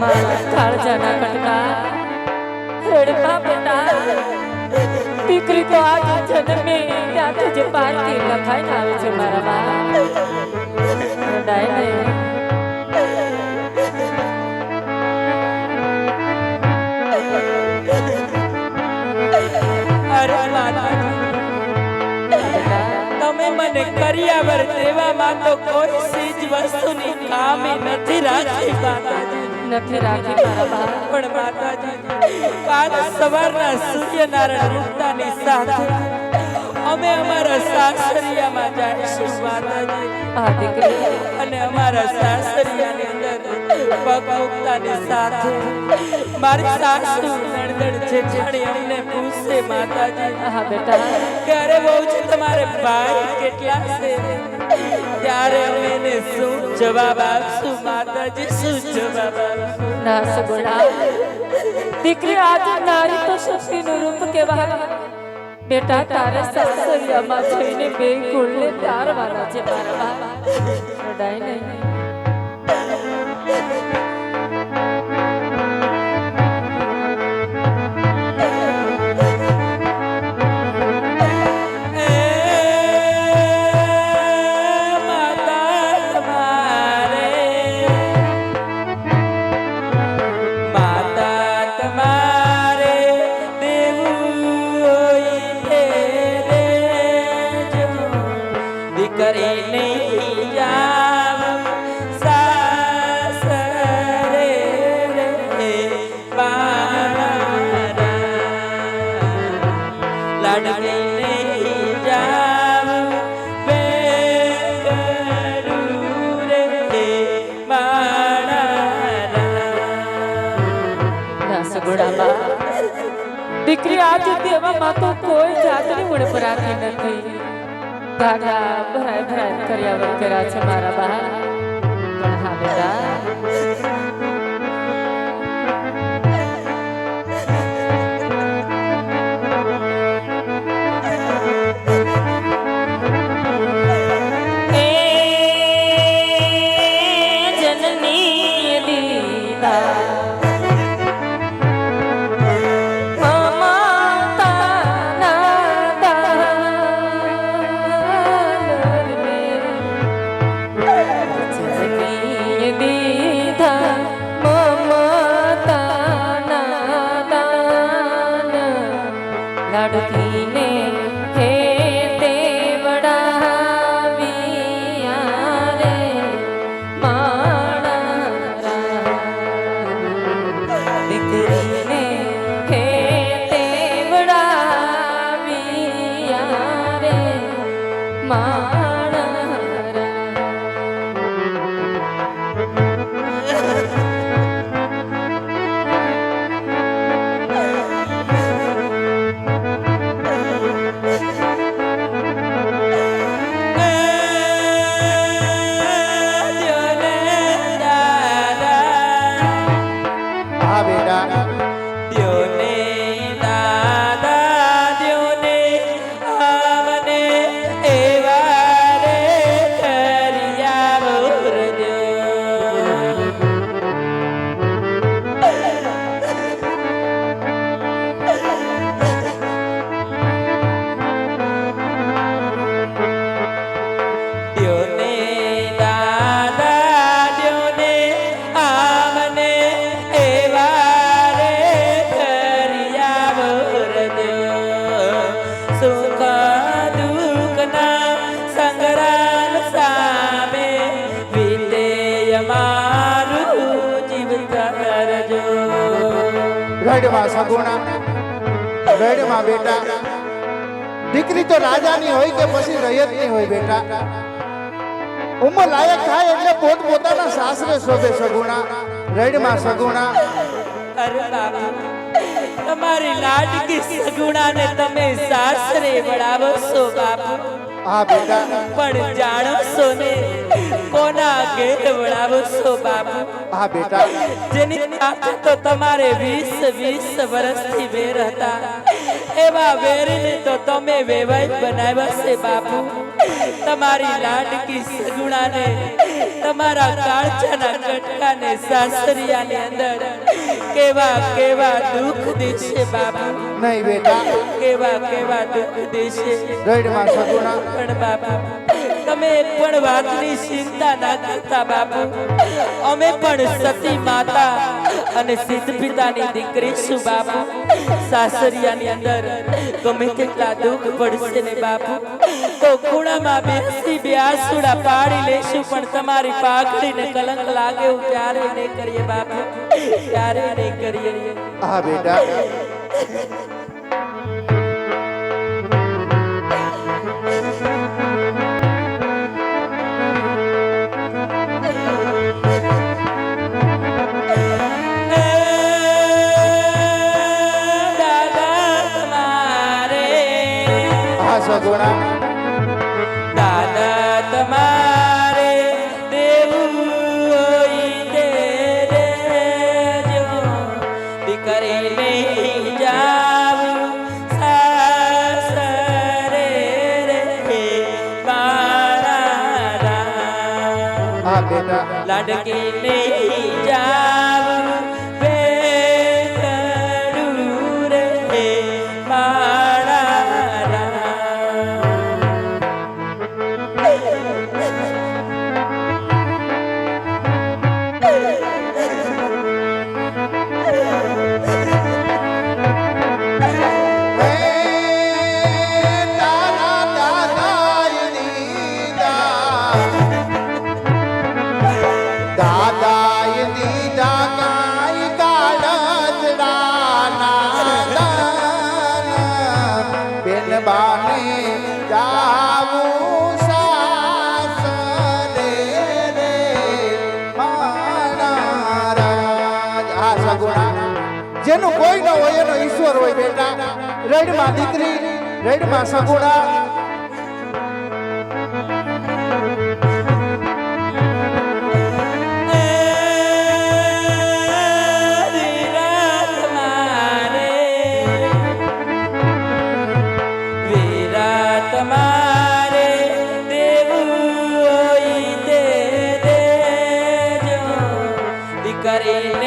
મારા કાળજાના કટકા રડવા બેટા દીકરી તો આજ જન્મે ત્યાંથી જ પારકી લખાઈને આવે છે મારા બા રડાય નહીં અરે માતાજી બેટા તમે મને કર્યાવર દેવામાં તો કોઈ ચીજ વસ્તુની ખામી નથી રાખી માતાજી નથી રાખી મારા બા પણ માતાજી કાલ સવારના સૂર્યનારાયણ ઉગતાની સાથે અમે અમારા સાસરિયામાં જઈશું માતાજી આ દીકરી અને અમારા સાસરિયાની અંદર પગ મૂકતાની સાથે મારી સાસુ નણંદ છે જાણે અમને પૂછશે માતાજી હા બેટા કે અરે બહુજી તમારે ભાઈ કેટલા છે ત્યારે અમે એને શું જવાબ આપશું માતાજી શું જવાબ આપશું ના સગુણા દીકરી આજે નારી તો શક્તિનું રૂપ કહેવાય બેટા તારે સાસરિયામાં જઈને બે કુળને તારવાના છે મારા બા રડાય નહીં દીકરી આજે દેવામાં તો કોઈ જાતની ઉણપ ન નથી. ધાગા ભરાય ભરાય, કર્યા વગર કર્યા છે મારા બા. પણ હા બેટા વિધેય મારું જીવ કરજો રડમાં સગુણા રડમાં બેટા દીકરી તો રાજાની હોય કે પછી રયતની હોય બેટા ઉંમર લાયક થાય એટલે પોત પોતાના સાસરે શોધે સગુણા રડમાં સગુણા અરે બાપુ તમારી લાડકી સગુણાને તમે સાસરે વડાવો છો બાપુ હા બેટા પણ જાણો છો ને કોના ઘેર વડાવો છો બાપુ હા બેટા. જેની સાથે તો તમારે વીસ વીસ વર્ષથી વેર હતા. એવા વેરીને તો તમે વેવાઈ બનાવ્યા છે બાપુ તમારી લાડકી સગુણાને તમારા કાળજાના કટકાને સાસરિયાની અંદર કેવા કેવા દુઃખ દેશે બાપુ નહીં બેટા. કેવા કેવા દુઃખ દેશે? ગઢમાં સગુણા. પણ બાપુ તમે પણ વાતની ચિંતા ના કરતા બાપુ. અમે પણ સતી માતા અને સિદ્ધ પિતાની દીકરી છું બાપુ. સાસરિયાની અંદર ગમે કેટલા દુઃખ પડશે ને બાપુ. તો ખૂણામાં બેસી બે આસુડા પાડી લેશું, પણ તમારી પાઘડીને કલંક લાગે એવું ક્યારે નહીં કરીએ બાપુ. ક્યારે નહીં કરીએ. હા, બેટા. સગુણા દાદા તમારે દેવું તે દેજો દીકરીને જાવું સાસરે રે મારા રામ. હા બેટા બેન જાવું સાસરે રે મારા સગુણા. જેનું કોઈ ન હોય એનો ઈશ્વર હોય બેટા. રેડમાં દીકરી, રેડમાં સગુણા. Gracias.